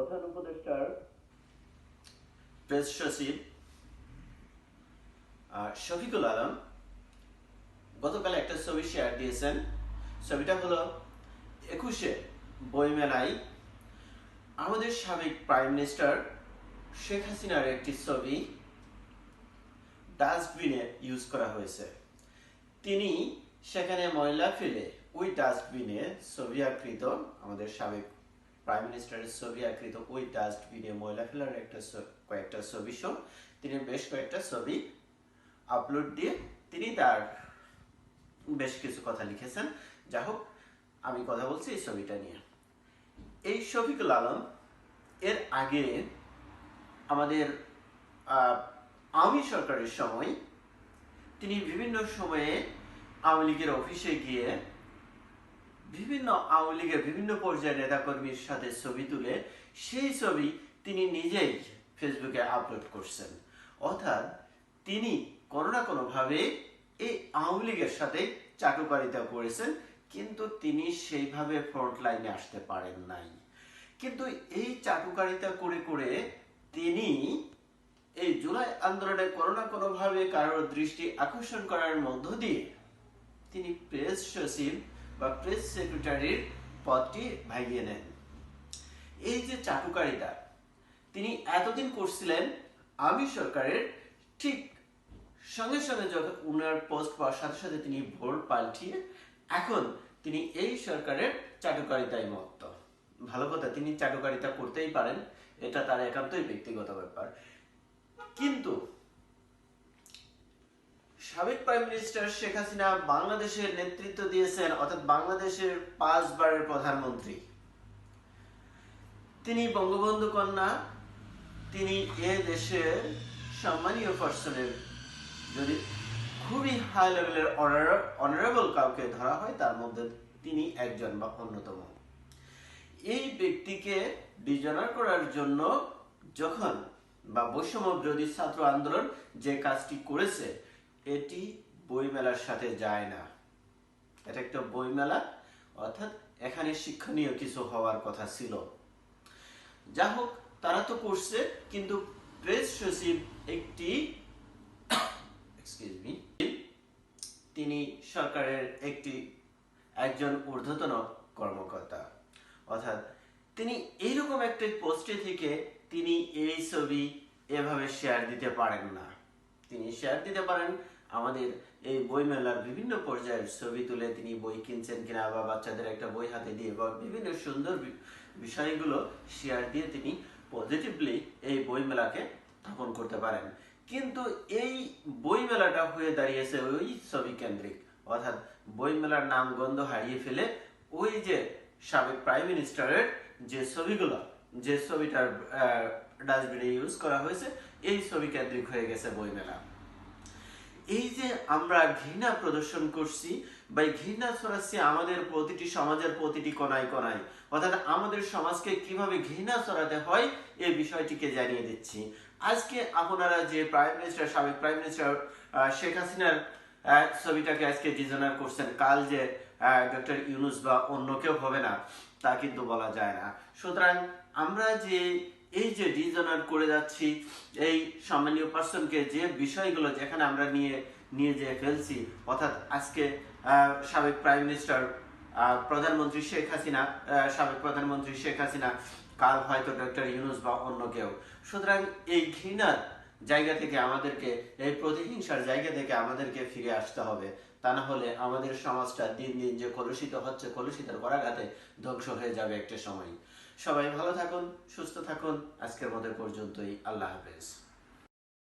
প্রধান উপদেষ্টার প্রেস সচিব শফিকুল আলম, গতকাল একটা ছবি শেয়ার দিয়েছেন। ছবিটা হলো একুশে বইমেলায় আমাদের সাবেক প্রাইম মিনিস্টার শেখ হাসিনার একটি ছবি ডাস্টবিনে ইউজ করা হয়েছে। তিনি সেখানে ময়লা ফেলে ওই ডাস্টবিনে ছবি আকৃত আমাদের সাবেক প্রাইম মিনিস্টারের ছবি আকৃত ওই ডাস্টবিনে ময়লা ফেলার একটা কয়েকটা ছবি সহ তিনি বেশ কয়েকটা ছবি আপলোড দিয়ে তিনি তার বেশ কিছু কথা লিখেছেন। যা হোক, আমি কথা বলছি এই ছবিটা নিয়ে। এই শফিকুল আলম এর আগে আমাদের আওয়ামী সরকারের সময় তিনি বিভিন্ন সময়ে আওয়ামী লীগের অফিসে গিয়ে বিভিন্ন আওয়ামী লীগের বিভিন্ন পর্যায়ের নেতাকর্মীর সাথে ছবি তুলে সেই ছবি তিনি নিজেই ফেসবুকে আপলোড করছেন। অর্থাৎ তিনি কোনো না কোনোভাবে এই আওয়ামী লীগের সাথে চাটুকারিতা করেছেন, কিন্তু তিনি সেইভাবে ফ্রন্ট লাইনে আসতে পারেন নাই। কিন্তু এই চাটুকারিতা করে করে তিনি এই জুলাই আন্দোলনে কোনো না কোনোভাবে কারোর দৃষ্টি আকর্ষণ করার মধ্য দিয়ে তিনি প্রেস সচিব বা প্রেস সেক্রেটারির পদটি ভাগিয়ে নেন। এই যে চাটুকারিতা, তিনি এতদিন করছিলেন, আমি সরকারের ঠিক সঙ্গে সঙ্গে যখন উনার পোস্ট পাওয়ার সাথে সাথে তিনি ভোট পাল্টিয়ে এখন তিনি এই সরকারের চাটুকারিতায় মত্ত। ভালো কথা, তিনি চাটুকারিতা করতেই পারেন, এটা তার একান্তই ব্যক্তিগত ব্যাপার। কিন্তু সাবেক প্রাইম মিনিস্টার শেখ হাসিনা বাংলাদেশের নেতৃত্ব দিয়েছেন, অর্থাৎ বাংলাদেশের পাঁচবারের প্রধানমন্ত্রী। তিনি বঙ্গবন্ধু কন্যা, তিনি এ দেশের সম্মানীয় পার্সনের যদি খুবই হাই লেভেলের অনারেবল কাউকে ধরা হয়, তার মধ্যে তিনি একজন বা অন্যতম। এই ব্যক্তিকে ডিজনার করার জন্য যখন বা বৈষম্য বিরোধী ছাত্র আন্দোলন যে কাজটি করেছে এটি বইমেলার সাথে যায় না। এটা একটা বইমেলা, অর্থাৎ এখানে শিক্ষণীয় কিছু হওয়ার কথা ছিল। যা হোক, তারা তো করছে, কিন্তু প্রেস সচিব একটি তিনি সরকারের একটি একজন ঊর্ধ্বতন কর্মকর্তা। অর্থাৎ তিনি এইরকম একটা পোস্টে থেকে তিনি এই ছবি এভাবে শেয়ার দিতে পারেন না। তিনি শেয়ার দিতে পারেন। আমাদের এই বইমেলার বিভিন্ন পর্যায়ের ছবি তুলে তিনি বই কিনছেন কিনা বা বাচ্চাদের একটা বই হাতে দিয়ে বা বিভিন্ন সুন্দর বিষয়গুলো শেয়ার দিয়ে তিনি পজিটিভলি এই বইমেলাকে স্থাপন করতে পারেন। কিন্তু এই বইমেলাটা হয়ে দাঁড়িয়েছে ওই ছবি কেন্দ্রিক। অর্থাৎ বইমেলার নাম গন্ধ হারিয়ে ফেলে ওই যে সাবেক প্রাইম মিনিস্টারের যে ছবিগুলো, যে ছবিটার ডাস্টবিনে ইউজ করা হয়েছে, এই ছবি কেন্দ্রিক হয়ে গেছে বইমেলা। এই যে আমরা ঘৃণা প্রদর্শন করছি, বা ঘৃণা ছড়াচ্ছি আমাদের প্রতিটি সমাজের প্রতিটি কোনায় কোনায়, অর্থাৎ আমাদের সমাজকে কীভাবে ঘৃণা ছড়াতে হয় এই বিষয়টিকে জানিয়ে দিচ্ছি। আজকে আপনারা যে প্রাইম মিনিস্টার সাবেক প্রাইম মিনিস্টার শেখ হাসিনার ছবিটাকে আজকে ডিজাইনার করছেন, কাল যে ডক্টর ইউনুস বা অন্য কেউ হবে না, তা কিন্তু বলা যায় না। সুতরাং আমরা যে এই যে ডিজাইনার করে যাচ্ছি, এই সম্মানীয় পার্সনকে যে বিষয়গুলো যেখানে আমরা নিয়ে নিয়ে যেয়ে ফেলছি, অর্থাৎ আজকে সাবেক প্রাইম মিনিস্টার প্রধানমন্ত্রী শেখ হাসিনা সাবেক প্রধানমন্ত্রী শেখ হাসিনা, কাল হয়তো ডক্টর ইউনুস বা অন্য কেউ। সুতরাং এই ঘৃণার জায়গা থেকে আমাদেরকে, এই প্রতিহিংসার জায়গা থেকে আমাদেরকে ফিরে আসতে হবে। তা না হলে আমাদের সমাজটা দিন দিন যে কলুষিত হচ্ছে, কলুষিতের করাঘাতে ধ্বংস হয়ে যাবে একটা সময়। সবাই ভালো থাকুন, সুস্থ থাকুন। আজকের মতো পর্যন্তই। আল্লাহ হাফেজ।